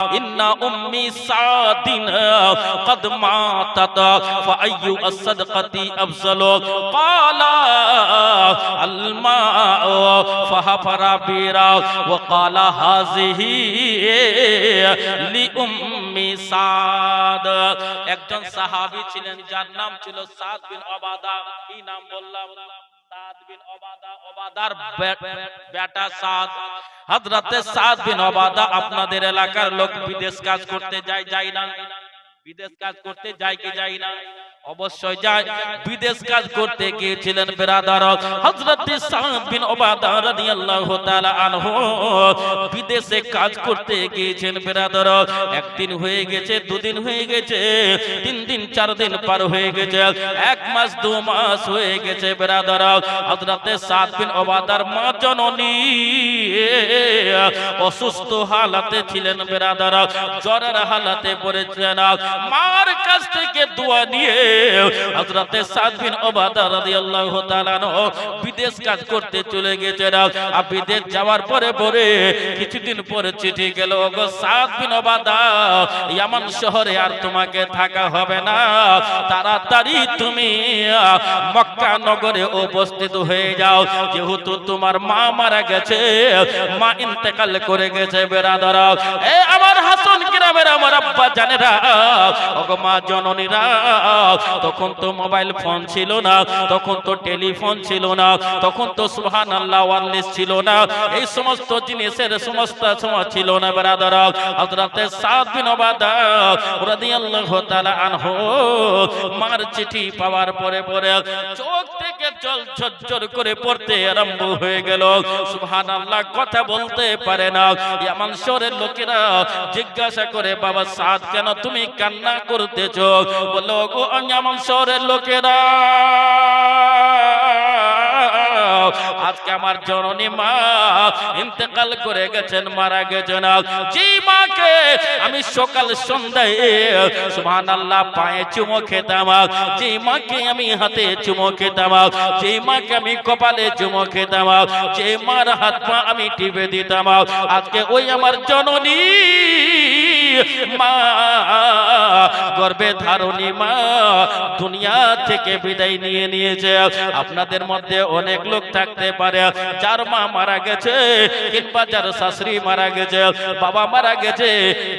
إن أمي سعد قد ماتت فأي الصدقة أفضل قال الماء فحفر بيرا وقال هذه لأمي سعد একজন সাহাবী ছিলেন যার নাম ছিল সাদ বিন অবাদা কি নাম বললাম সাদ আপনাদের এলাকার লোক বিদেশ কাজ করতে যায় যায় না। বিদেশ কাজ করতে যায় কি যায় না? অবশ্যই যায়। বিদেশ কাজ করতে গিয়েছিলেন বেরাদার। হযরত সাদ বিন বিদেশে কাজ করতে গিয়েছেন বেরাদার। একদিন হয়ে গেছে, দুদিন হয়ে গেছে, তিন দিন, চার দিন পার হয়ে গেছে, এক মাস, দু মাস হয়ে গেছে বেরাদার। হযরত সাদ বিন ওবাদার মা জননী অসুস্থ হালাতে ছিলেন বেরাদার, জ্বরের হালাতে পড়েছিলেন। মার কাছ থেকে দোয়া নিয়ে হযরতে সাদ বিন ওবাদা রাদিয়াল্লাহু তাআলা বিদেশ কাজ করতে চলে গেছেন। আর বিদেশ যাওয়ার পরে পরে কিছুদিন পরে চিঠি গেল গো সাদ বিন ওবাদা, ইয়ামান শহরে আর তোমাকে থাকা হবে না। তাড়াতাড়ি তুমি মক্কা নগরে উপস্থিত হয়ে যাও। যেহেতু তোমার মা মারা গেছে, মা ইন্তেকাল করে গেছে বেরাদার। এ আমার হাসন গ্রামের আমার আব্বা জানেরা, ওগো মা জননীরা তখন তো মোবাইল ফোন ছিল না, তখন তো টেলিফোন ছিল না, তখন তো সুহান আল্লাহ ওয়ারলেস ছিল না। এই সমস্ত জিনিসের সমস্ত সময় ছিল না, বেরাদার। হযরতে সাত আনহু মার চিঠি পাওয়ার পরে পরে চোখ জল ঝরঝর করে পড়তে আরম্ভ হয়ে গেল। সুবহানাল্লাহ, কথা বলতে পারে না। ইয়ামান শহরের লোকেরা জিজ্ঞাসা করে, বাবা সাদ, কেন তুমি কান্না করতেছ? বলো গো শহরের লোকেরা। আমার জননী মা ইন্তেকাল করে গেছেন, মারা গেছেন। যে মাকে, আমি সকাল সন্ধ্যায় সুবহানাল্লাহ পায়ে চুমো খেতাম। যে মাকে আমি হাতে চুমো খেতাম। যে মাকে আমি কপালে চুমো খেতাম। যে মার হাত পা আমি টিপে দিতাম। আজকে ওই আমার জননী মা, গর্বে ধারণী মা, দুনিয়া থেকে বিদায় নিয়ে নিয়েছে। আপনাদের মধ্যে অনেক লোক থাকতে পারে, যার মা মারা গেছে, কিংবা যার শাশুড়ি মারা গেছে, বাবা মারা গেছে,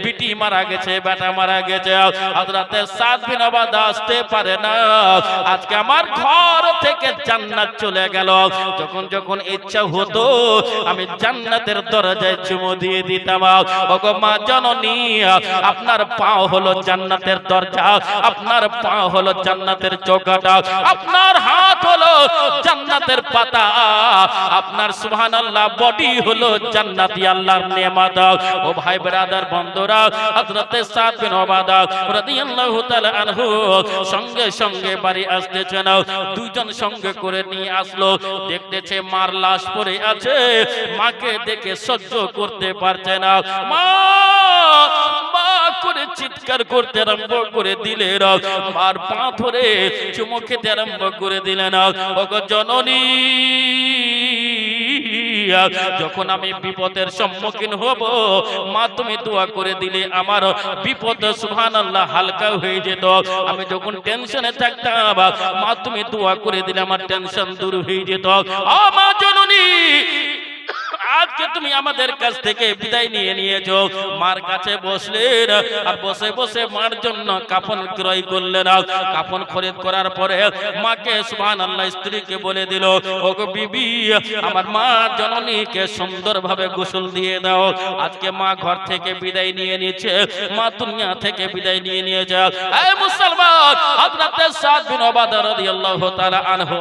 বিটি মারা গেছে, বেটা মারা গেছে। হাজরাতে সাত বিন আবাদ আসতে পারে না। আজকে আমার ঘর থেকে জান্নাত চলে গেল। যখন যখন ইচ্ছা হতো, আমি জান্নাতের দরজায় চুমো দিয়ে দিতাম। ওগো মা, জননী আপনার পা হলো জান্নাতের দরজা, আপনার পা হলো জান্নাতের চৌকাটা, আপনার হাত হলো জান্নাতের পাতা। আপনার সুবহানাল্লাহ বডি হলো জান্নাতি আল্লাহর নেয়ামত। ও ভাই ব্রাদার, বন্ধুরা, হযরতে সাদ বিন ওবাদা রাদিয়াল্লাহু তাআলা আনহু সঙ্গে সঙ্গে বাড়ি আসতেছেন। দুইজন সঙ্গে করে নিয়ে আসলো। দেখতেছে মার লাশ পড়ে আছে। মাকে দেখে সহ্য করতে পারছে না। মা চিৎকার করতে আরম্ভ করে দিলেন মার পা ধরে চুমো খেতে আরম্ভ করে দিলেন ওগো জননী, যখন আমি বিপদের সম্মুখীন হব, মা তুমি দোয়া করে দিলে আমার বিপদ সুহান আল্লাহ হালকা হয়ে যেত। আমি যখন টেনশনে থাকতাম, মা তুমি দোয়া করে দিলে আমার টেনশন দূর হয়ে যেত। মা জননী আজকে তুমি আমাদের কাছ থেকে বিদায় নিয়ে নিয়েছো। মার কাছে বসলেন আর বসে বসে মার জন্য কাফন ক্রয় করলেন কাফন খরিদ করার পরে মাকে সুবহান আল্লাহ স্ত্রীকে বলে দিল, ওগো বিবি, আমার মা জননীকে সুন্দরভাবে গোসল দিয়ে দাও। আজকে মা ঘর থেকে বিদায় নিয়ে নিয়েছে মা দুনিয়া থেকে বিদায় নিয়ে নিয়ে নিয়েছে। এই মুসলমান, হযরতে সাদ বিন ওবাদা রাদিয়াল্লাহু তাআলা আনহু,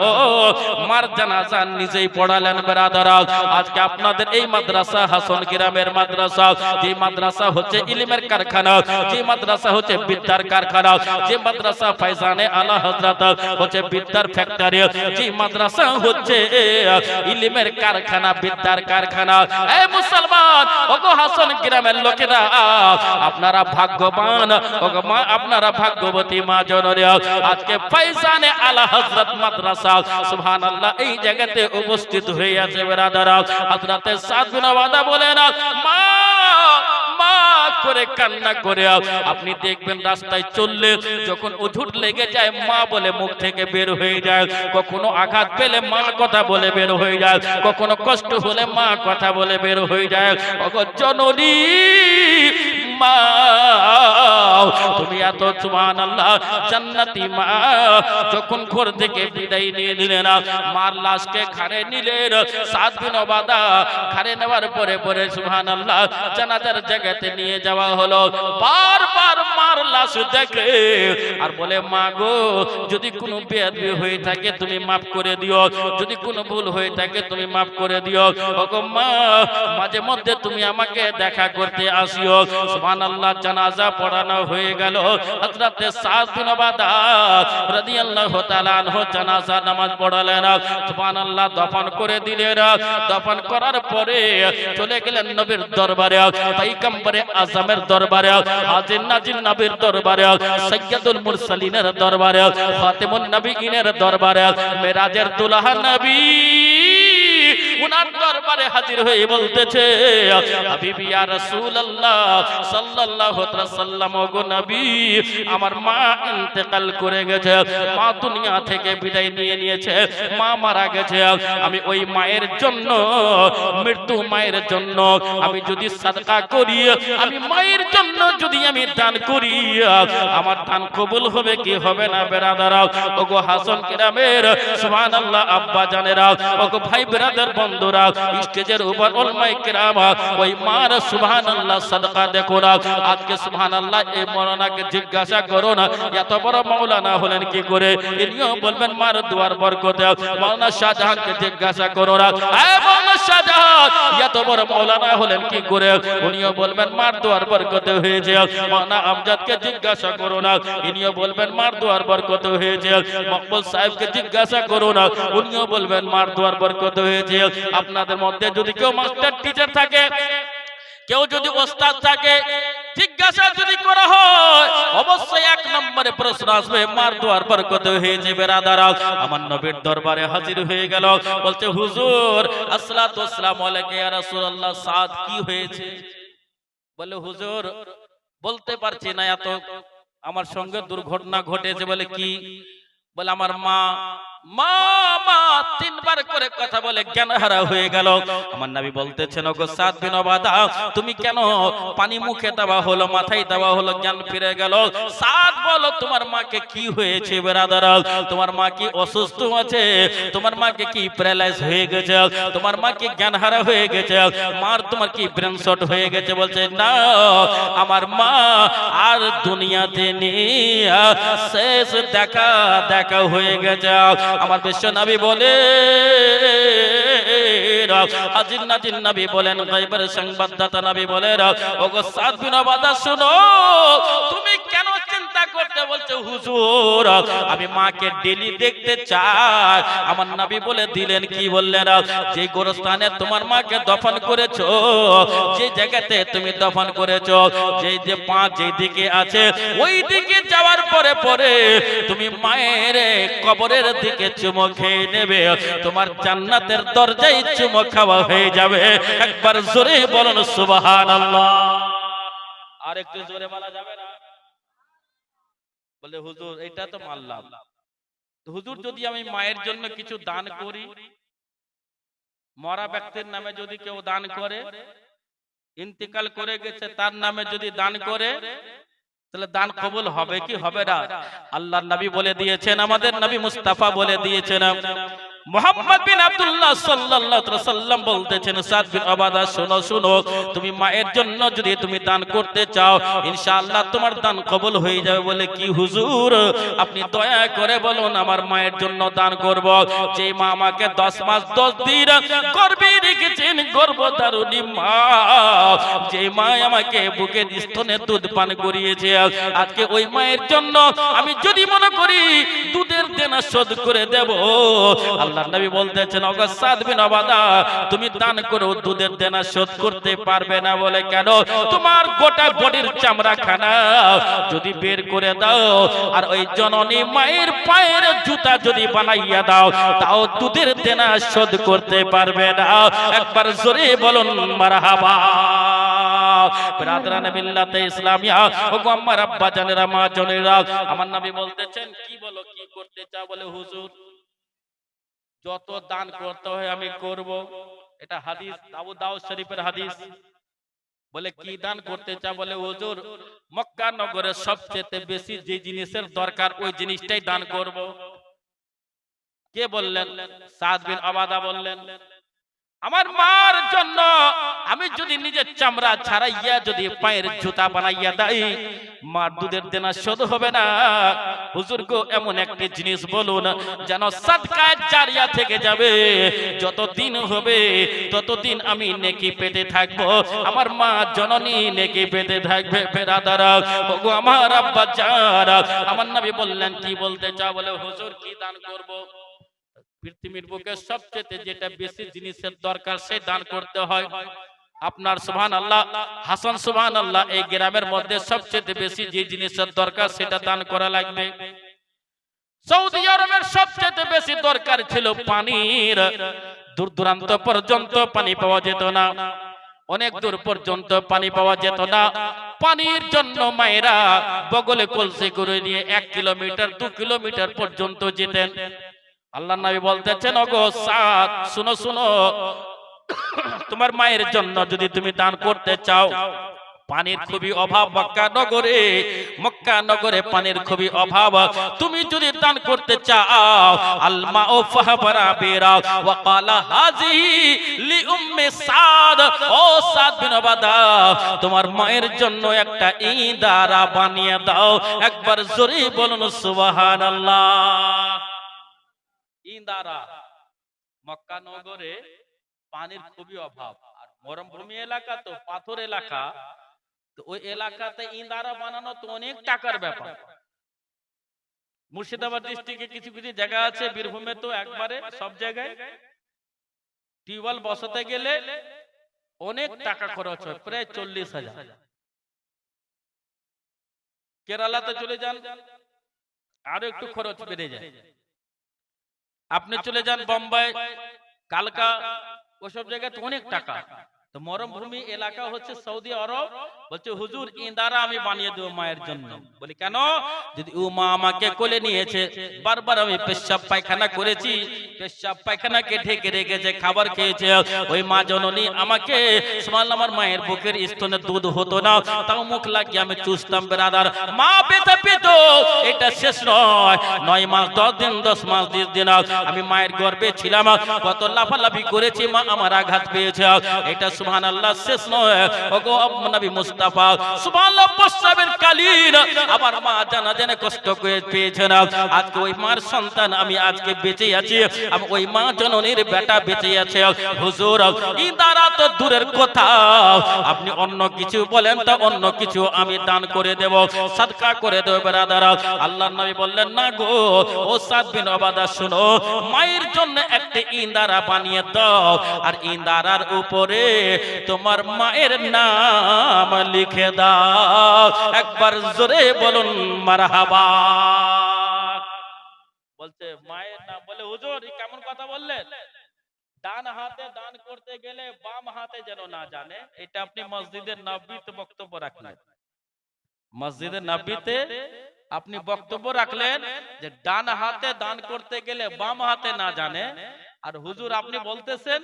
মার জানাজা নিজেই পড়ালেন বেরাদারা। আজকে আপনাদের এই মাদ্রাসা হাসন গ্রামের মাদ্রাসা, যে মাদ্রাসা হচ্ছে ইলমের কারখানা, যে মাদ্রাসা হচ্ছে বিদ্যার কারখানা, যে মাদ্রাসা ফাইজানে আলা হযরত হচ্ছে বিদ্যার ফ্যাক্টরি, যে মাদ্রাসা হচ্ছে ইলমের কারখানা, বিদ্যার কারখানা। এই মুসলমান, ওগো হাসন গ্রামের লোকেরা, আপনারা ভাগ্যবান, ওগো মা, আপনারা ভাগ্যবতী মা জননী, আজকে ফাইজানে আলা হযরত মাদ্রাসা, সুবহানাল্লাহ, এই জায়গাতে উপস্থিত হয়ে আছে বেরাদারা, হযরতে সাদ বিন ওয়াদা বলেন মা মা, করে কান্না করে আপনি দেখবেন রাস্তায় চললে যখন উঠুট লেগে যায়, মা বলে মুখ থেকে বের হয়ে যায়। কখনো আঘাত পেলে মা কথা বলে বের হয়ে যায়। কখনো কষ্ট হলে মা কথা বলে বের হয়ে যায়। জননী মা তুমি এত সুবহান আল্লাহ জান্নাতি মা। যখন ঘর থেকে বিদায় নিয়ে নিলেন মার লাশকে ঘাড়ে নিলেন সাত দিন বাদা ঘাড়ে নেওয়ার পরে পরে সুবহান আল্লাহ জানাজার জায়গাতে নিয়ে যাওয়া হলো। বারবার মার লাশ দেখে আর বলে মা গো যদি কোনো বেয়াদবি হয়ে থাকে তুমি মাফ করে দিও। যদি কোনো ভুল হয়ে থাকে তুমি মাফ করে দিও। ওগো মা মাঝে মধ্যে তুমি আমাকে দেখা করতে আসিও। সুবহানাল্লাহ, জানাজা পড়ানো হয়ে গেল। হযরতে সাদ বিন ওবাদা রাদিয়াল্লাহু তাআলা আনহু জানাজা, নামাজ পড়ালেন। সুবহানাল্লাহ, দফন করে দিলেন। দফন করার পরে চলে গেলেন নবীর দরবারে, পয়গম্বরে আজমের দরবারে, হাজির নাজির নবীর দরবারে সৈয়দুল মুরসালিনের দরবারে ফাতেমুন নবীনের দরবারে, মেরাজের দুলহা নবী। উনার দরবারে হাজির হয়ে বলতেছে, হাবিবি রাসূলুল্লাহ, সাল্লাল্লাহু আলাইহি সাল্লাম গো নবী, আমার মা ইন্তেকাল করে গেছে, মা দুনিয়া থেকে বিদায় নিয়ে নিয়েছে, মা মারা গেছে, আমি ওই মায়ের জন্য, মৃত্যু মায়ের জন্য, আমি যদি সাদকা করি, আমি মায়ের জন্য যদি আমি দান করি, আমার দান কবুল হবে কি হবে না বেরাদারা ওগো হাসান কিরামের, সুবহানাল্লাহ, আব্বা জানেরা, ওগো ভাই বেরাদার বন্ধুরা, স্টেজের উপর ওলমাই কিরাম, ওই মার সুবহানাল্লাহ সাদকা দেখো না। আজকে সুবহানাল্লাহ এই মৌলানাকে জিজ্ঞাসা করো না, এত বড় মাওলানা হলেন কি করে? ইনিও বলবেন, মার দুয়ার বরকতে। মাওলানা শাহজাহানকে জিজ্ঞাসা করো না মাওলানা শাহজাহান, এত বড় মাওলানা হলেন কি করে? উনিও বলবেন, মার দুয়ার বরকতে হয়েছে। মাওলানা আমজাদকে জিজ্ঞাসা করো না, ইনিও বলবেন, মার দুয়ার বরকতে হয়েছে। মকবুল সাহেবকে জিজ্ঞাসা করো না, উনিও বলবেন, মার দুয়ার বরকতে হয়েছে। আপনাদের মধ্যে যদি কেউ মাস্টার টিচার থাকে, কেউ যদি ওস্তাদ থাকে, জিজ্ঞাসা যদি করা হয়, অবশ্যই এক নম্বরে প্রশ্ন আসবে, মার দোয়ার বরকত হয়েছে বেরাদারা আমার নবীর দরবারে হাজির হয়ে গেল। বলছে, হুজুর, আসসালাতু ওয়াসসালামু আলাইকা ইয়া রাসূলুল্লাহ, সাদ কি হয়েছে? বলে, হুজুর, বলতে পারছি না এত। আমার সঙ্গে দুর্ঘটনা ঘটেছে বলে কি? বলে, আমার মা মা মা তিনবার করে কথা বলে জ্ঞান হারা হয়ে গেল। আমার নবী বলতেছেন, ওগো তুমি কেন পানি মুখে দেওয়া হলো, মাথায় দেওয়া হলো, জ্ঞান ফিরে গেল? সাত বলো, তোমার কি হয়েছে বেরাদার? তোমার মা কি অসুস্থ আছে? তোমার মাকে কি প্যারালাইজ হয়ে গেছে? তোমার মা কি জ্ঞান হয়ে গেছে? মার তোমার কি ব্রেন শট হয়ে গেছে? বলছে, না, আমার মা আর দুনিয়াতে নেই। শেষ দেখা দেখা হয়ে গেছে। আমার বিশ্ব নবী বলে হাজির নাজির নবী বলেন গাইবের সংবাদদাতা নবী বলেন ওগো সাত বিন বাদা শুনো তুমি কেন চিন্তা করতে বলছো হুজুর? আমি মাকে ডেলি দেখতে চাই। আমার নবী বলে দিলেন কি বললেন যে গোরস্থানে তোমার মাকে দফন করেছ যে জায়গাতে তুমি দফন করেছ যে যে পা যে দিকে আছে ওই দিকে যাওয়ার পরে পরে তুমি মায়ের কবরের দিকে চুমো খেয়ে নেবে। তোমার জান্নাতের দরজায় চুমো খাওয়া হয়ে যাবে। একবার জোরে বলুন, সুবহানাল্লাহ। আর একটু জোরে বলা যাবে না? বলে, হুজুর, এটা তো মানলাম। হুজুর, যদি আমি মায়ের জন্য কিছু দান করি, মরা ব্যক্তির নামে যদি কেউ দান করে, ইন্তিকাল করে গেছে, তার নামে যদি দান করে তাহলে দান কবুল হবে কি হবে না? আল্লাহ নবী বলে দিয়েছেন আমাদের নবী মুস্তাফা বলে দিয়েছেন। মোহাম্মদ বিন আব্দুল্লাহ সাল্লাল্লাহু আলাইহি সাল্লাম বলতেছেন, সাদ বিন আবাদা শোনো শোনো, তুমি মায়ের জন্য যদি তুমি দান করতে চাও, ইনশাআল্লাহ তোমার দান কবুল হয়ে যাবে বলে কি হুজুর? আপনি দয়া করে বলুন, আমার মায়ের জন্য দান করব। যে মা আমাকে 10 মাস 10 দিন গর্ভে রেখেছেন, গর্ভধারণী মা, যে মা আমাকে বুকের স্তনে দুধ পান করিয়েছে। আজকে ওই মায়ের জন্য আমি যদি মনে করি দুধের দেনা শোধ করে দেব। আল্লাহ নবী বলতেছেন অগসাদ বিন আবাদা তুমি দান করো, দুধের দেনা শোধ করতে পারবে না বলে কেন? তোমার গোটা বডির চামড়া খানা যদি বের করে দাও, আর ওই জননী মায়ের পায়ের জুতা যদি বানাইয়া দাও, তাও দুধের দেনা শোধ করতে পারবে না। একবার জোরে বলুন, মারহাবা। ব্রাদরান বিল্লাতে ইসলামিয়া ও গো আমার আব্বা জানেরা, মা জনেরা, আমার নবী বলতেছেন, কি বলো, কি করতে চাও? বলে, হুজুর, যত দান করতে হয় আমি করব। এটা হাদিস আবু দাউদ শরীফের হাদিস। বলে, কি দান করতে চা বলে, হুজুর, মক্কা নগরের সবচেয়ে বেশি যে জিনিসের দরকার, ওই জিনিসটাই দান করব। কে বললেন? সাদ বিন আবাদা বললেন। আমার মার জন্য আমি যদি নিজের চামড়া ছাড়াইয়া যদি পায়ের জুতা বানাইয়া দেই মার দুধের দেনা শোধ হবে না। হুজুর গো, এমন একটি জিনিস বলুন, যেন সাদকায় থেকে যাবে। যতদিন হবে, ততদিন আমি নেকি পেতে থাকব। আমার মা জননী নেকি পেতে থাকবে, বেরাদারা। ওগো আমার আব্বা যারা, আমার নবী বললেন, কি বলতে চাও? বলে, হুজুর, কি দান করব? পৃথিবীর বুকে সবচেয়ে যেটা বেশি জিনিসের দরকার সে দান করতে হয়। আপনার সুবহান আল্লাহ হাসান সুবহান আল্লাহ এই গ্রামের মধ্যে সবচেয়ে বেশি যে জিনিসের দরকার সেটা দান করা লাগবে। সৌদি আরবের সবচেয়ে বেশি দরকার ছিল পানির। দূর দূরান্ত পর্যন্ত পানি পাওয়া যেত না। অনেক দূর পর্যন্ত পানি পাওয়া যেত না। পানির জন্য মায়েরা বগলে কলসি করে নিয়ে এক কিলোমিটার দু কিলোমিটার পর্যন্ত যেতেন। আল্লাহ নবী বলতেছেন, ওগো সাত শুনো শুনো। তোমার মায়ের জন্য যদি তুমি দান করতে চাও, পানির খুবই অভাব মক্কা নগরে মক্কা নগরে পানির খুবই অভাব। তুমি যদি দান করতে চাও আলমা ও ফাহবারা বেরা, ওয়া ক্বালা হাজিহি লি উম্মি সাদ। ও সাদ বিন ওবাদা, তোমার মায়ের জন্য একটা ইদারা বানিয়ে দাও। একবার জোরে বলুন, সুবহানাল্লাহ। ইদারা মক্কা নগরে পানির খুবই অভাব। আর মরমভূমি এলাকা তো পাথর এলাকা। তো ওই এলাকাতে ইন্দারা বানানো তো অনেক টাকার ব্যাপার। মুর্শিদাবাদ ডিস্ট্রিক্টে কিছু কিছু জায়গা আছে, বীরভূমে তো একবারে সব জায়গায়। টিউবওয়েল বসাতে গেলে অনেক টাকা খরচ হয়, প্রায় চল্লিশ হাজার। কেরালাতে চলে যান, আরও একটু খরচ বেড়ে যায়। আপনি চলে যান বোম্বাই কালকা ওসব জায়গায় তো অনেক টাকা। তো মরমভূমি এলাকা হচ্ছে সৌদি আরব। বলছে হুজুর ইন্দারা আমি বানিয়ে দেবো মায়ের জন্য। বলি কেন? যদি ও মা আমাকে কোলে নিয়েছে বারবার আমি পেশাব পায়খানা করেছি পেশাব পায়খানাকে ঢেকে রেখেছে খাবার খেয়েছে ওই মা জননী আমাকে সমাল আমার মায়ের বুকের স্তনে দুধ হতো না তাও মুখ লাগিয়ে আমি চুষতাম বেরাদার মা পেতে পেত এটা শেষ নয় নয় মাস দশ দিন দশ মাস বিশ দিন আমি মায়ের গর্বে ছিলাম কত লাফালাফি করেছি মা আমার আঘাত পেয়েছে এটা সুবহান আল্লাহ শেষ নয়। ওগো নবী মুস্তাফা সুবহান আল্লাহ প্রস্রাবের কালীন। আমার মা জানা জানে কষ্ট করে পেয়েছে না। আজকে ওই মার সন্তান আমি আজকে বেঁচে আছি। আমি ওই মা জননীর বেটা বেঁচে আছে। হুজুর ইদারা তো দূরের কথা। আপনি অন্য কিছু বলেন তো অন্য কিছু আমি দান করে দেব, সাদকা করে দেব, বেরাদার। আল্লাহর নবী বললেন, না গো, ও সাদ বিন ওবাদা, শুনো, মায়ের জন্য একটা ইন্দারা বানিয়ে দাও। আর ইন্দারার উপরে তোমার মায়ের নাম লিখে দাও। একবার জোরে বলুন, মারহাবা। বলছে, মায়ের নাম বলে, হুজুর কেমন কথা বললেন? ডান হাতে দান করতে গেলে বাম হাতে যেন না জানে, এটা আপনি মসজিদের নব্বীতে বক্তব্য রাখলেন। মসজিদের নব্বীতে আপনি বক্তব্য রাখলেন যে ডান হাতে দান করতে গেলে বাম হাতে না জানে। আর হুজুর, আপনি বলতেছেন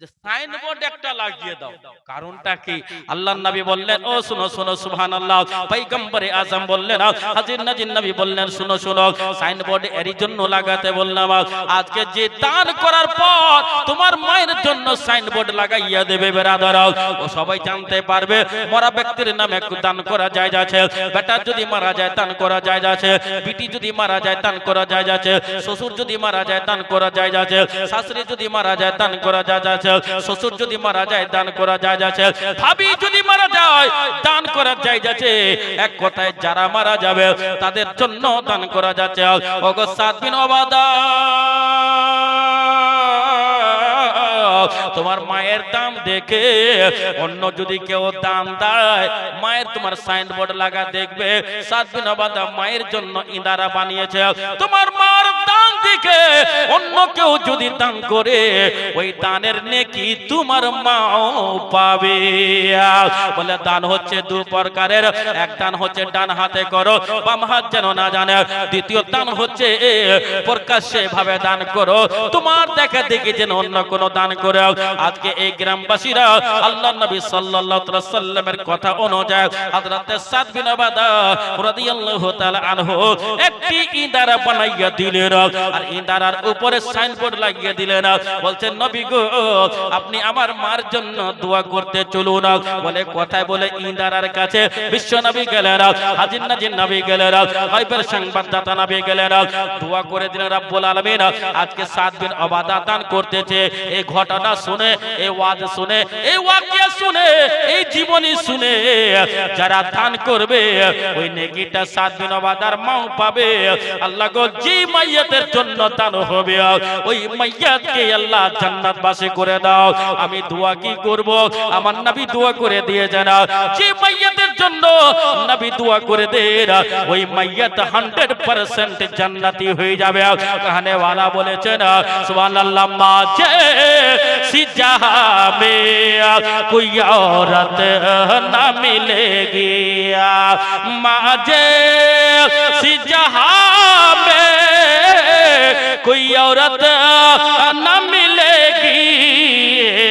যে সাইনবোর্ড একটা লাগিয়ে দাও কারণটা কি আল্লাহর নবী বললেন ও শুনো শুনো সুবহানাল্লাহ পয়গম্বরে আজম বললেন হাজির নাজির নবী বললেন শুনো শুনো সাইনবোর্ড এরই জন্য লাগাতে বললাম আজকে যে দান করার পর তোমার মায়ের জন্য সাইনবোর্ড লাগাইয়া দেবে বেরাদার ও সবাই জানতে পারবে মরা ব্যক্তির নামে একটু দান করা যায় যাচ্ছে বেটা যদি মারা যায় দান করা যায় যাচ্ছে বিটি যদি মারা যায় দান করা যায় যাচ্ছে শ্বশুর যদি মারা যায় দান করা যায় যাচ্ছে শাশুড়ি যদি মারা যায় দান করা যায় যাচ্ছে শ্বশুর যদি মারা যায়, দান করা যায় যাচ্ছে, ভাবি যদি মারা যায়, দান করা যায় যাচ্ছে। এক কথায় যারা মারা যাবে, তাদের জন্য দান করা যাচ্ছে। অগস্ত সাত বিন অবাদা তোমার মায়ের দাম দেখে, অন্য যদি কেউ দাম দেয়, মায়ের তোমার সাইনবোর্ড লাগা দেখবে সাত দিন অবাদা মায়ের জন্য ইন্দারা বানিয়েছে। তোমার মার দাম দিকে অন্য কেউ যদি দান করে, ওই দানের নেকি তোমার মাও পাবে। বলে, দান হচ্ছে দু প্রকারের। এক দান হচ্ছে ডান হাতে করো, বাম হাত যেন না জানে। দ্বিতীয় দান হচ্ছে, প্রকাশ্যে ভাবে দান করো। তোমার দেখা দেখি যেন অন্য কোনো দান করে। আজকে এই গ্রামবাসীরা আল্লাহ নবী সাল্লাল্লাহু আলাইহি সাল্লামের কথা অনুযায়ী হযরতে সাদ বিন ওবাদা রাদিয়াল্লাহু তাআলা আনহু একটি ইদারা বানাইয়া দিলেন। আর ইদারার উপরে সাইনবোর্ড লাগিয়ে দিলেন। বলছেন, নবী গো, আপনি আমার মার জন্য দোয়া করতে চলুন। বলে কথায় বলে ইদারার কাছে বিশ্ব নবী গেলেন, হাজির নাজির নবী গেলেন গায়বের সংবাদদাতা নবী গেলেন, দোয়া করে দিলেন, রাব্বুল আলামিন, আজকে সাত দিন অবাদা দান করতেছে। এই ঘটনা শুনে, এই ওয়াজ শুনে, এই ওয়াকিয়া শুনে, এই জীবনী শুনে যারা দান করবে, ওই নেকিটা সাত দিন অবাদার মাও পাবে। আল্লাহ গো, যে মাইয়াতের জন্য দান হবে, ওই মাইয়াতকে আল্লাহ জান্নাত বাসে করে দাও। আমি দোয়া কি করব? আমার নবী দোয়া করে দিয়ে জানা যে মাইয়াতের জন্য নবী দোয়া করে দেন ওই মাইয়াত 100% জান্নাতি হয়ে যাবে। কাহানে ওয়ালা বলেছেন, সুবহানাল্লাহ মাঝে सी जहाँ में कोई औरत न मिलेगी। माजे सी जहाँ में कोई औरत न मिलेगी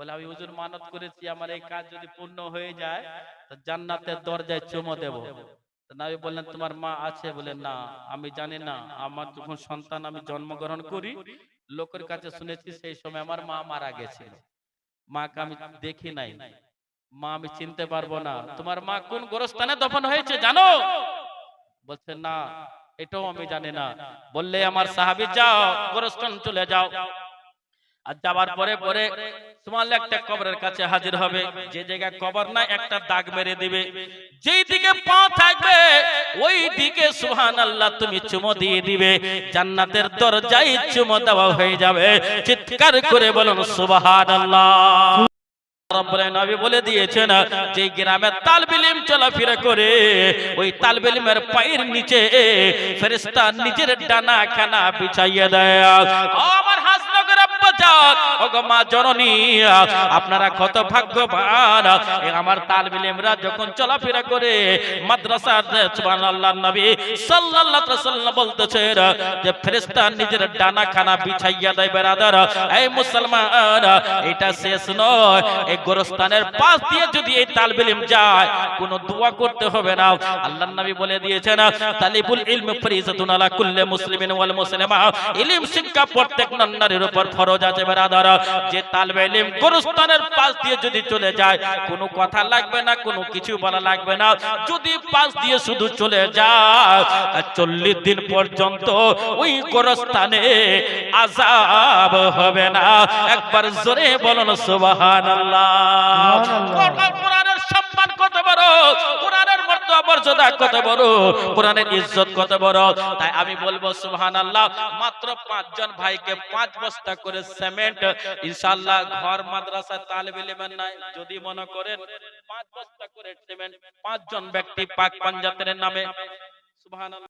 বলে, আমি হুজুর মানত করেছি, আমার এই কাজ যদি পূর্ণ হয়ে যায় জান্নাতের দরজায় চুমো দেব। নবী বললেন, তোমার মা আছে? বলে, না, আমি জানি না, আমার যখন সন্তান আমি জন্মগ্রহণ করি, লোকের কাছে শুনেছি সেই সময় আমার মা মারা গেছিল। মাকে আমি দেখি নাই। মা, আমি চিনতে পারব না, তোমার মা কোন গোরস্থানে দফন হয়েছে, জানো? বলছে, না, এটাও আমি জানি না। বললে, আমার সাহাবি, যাও, গোরস্থান চলে যাও। আর যাবার পরে পরে তোমার একটা কবরের কাছে হাজির হবে। যে জায়গায় কবর না একটা দাগ মেরে দিবে। পা থাকবে সুহান আল্লাহ তুমি চুমো দিয়ে দিবে। জান্নাতের দরজায় চুমো দেওয়া হয়ে যাবে। চিৎকার করে বলুন সুবহান আল্লাহ বলে দিয়েছেন, যে তালবিলিম চলাফেরা করে, ওই তালবিলিমের পায়ের নিচে ফেরেশতা নিজের ডানা খানা বিছাইয়া দেয়। জননী, আপনারা কত ভাগ্যবান। আমার যখন চলাফেরা করে নবী বলতেছেন যে নিজের ডানা খানা বিছাইয়া দেয় এই মুসলমান, এটা শেষ নয়। এই গোরস্থানের পাশ দিয়ে যদি এই যায়, কোনো দোয়া করতে হবে না। আল্লাহর নবী বলে দিয়েছেন, তালিবুল ইলম ফরিজাতুন আলা কুল্লি মুসলিমিন ওয়াল মুসলিমা। ইলম শিক্ষা প্রত্যেক নারীর উপর ফরজ আছে বেরাদার যে তালবে ইলম গোরস্থানের পাশ দিয়ে যদি চলে যায় কোনো কথা লাগবে না কোনো কিছু বলা লাগবে না। যদি পাশ দিয়ে শুধু চলে যায় চল্লিশ দিন পর্যন্ত ওই গোরস্থানে আজাব হবে না। একবার জোরে বলুন সুবহানাল্লাহ। সুবহানাল্লাহ। কোরআনের সম্মান কত বড়? কোরআনের মর্যাদা কত বড়, কোরআনের ইজ্জত কত বড়। তাই আমি বলব মাত্র পাঁচজন ভাইকে পাঁচ বস্তা করে সিমেন্ট, ইনশাআল্লাহ ঘর, মাদ্রাসা, তালিবে নাই, যদি মনে করেন পাঁচ বস্তা করে সিমেন্ট, পাঁচজন ব্যক্তি পাক পাঞ্জাতের নামে। সুবহানাল্লাহ।